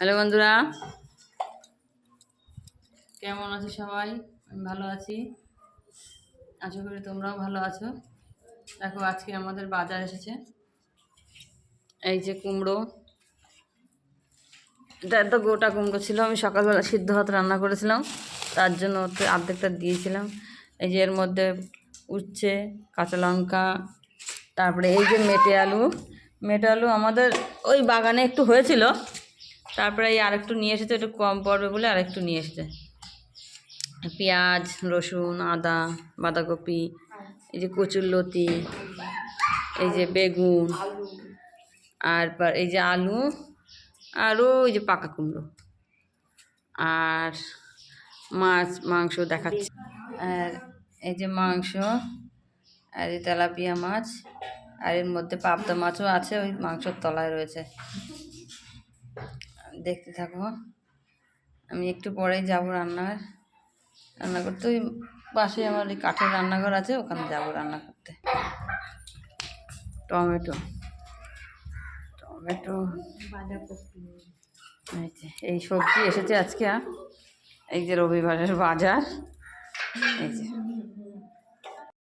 Hello বন্ধুরা। কেমন আছো সবাই? আমি ভালো আছি। আশা করি তোমরাও ভালো আছো। দেখো, আজকে আমাদের বাজার এসেছে। এই যে কুমড়ো। এটা তো গোটা কুমড়ো ছিল। আমি সকালবেলা সিদ্ধ ভাত রান্না করেছিলাম। তার জন্য ওতে অর্ধেকটা দিয়েছিলাম। এই যে এর মধ্যে উচ্ছে, কাঁচা লঙ্কা, তারপরে এই যে মেটে আলু। মেটে আলু আমাদের ওই বাগানে একটু হয়েছিল। তারপরে এই আরেকটু নিয়ে এসেছে, একটু কম পড়বে বলে আরেকটু নিয়ে এসেছে। পেঁয়াজ, রসুন, আদা, বাঁধাকপি, এই যে কচুর লতি, এই যে বেগুন, আর এই যে আলু আরও ওই যে পাকা কুমড়ো। আর মাছ, মাংস দেখাচ্ছে। আর এই যে মাংস, আর এই তেলাপিয়া মাছ, আর এর মধ্যে পাবদা মাছও আছে, ওই মাংসর তলায় রয়েছে। দেখতে থাকো। আমি একটু পরেই যাব রান্নার। রান্না করতে ওই পাশে আমার ওই কাঠের রান্নাঘর আছে, ওখানে যাব রান্না করতে। টমেটো। টমেটো। এই সবজি এসেছে আজকে। এই যে রবিবারের বাজার। এই যে।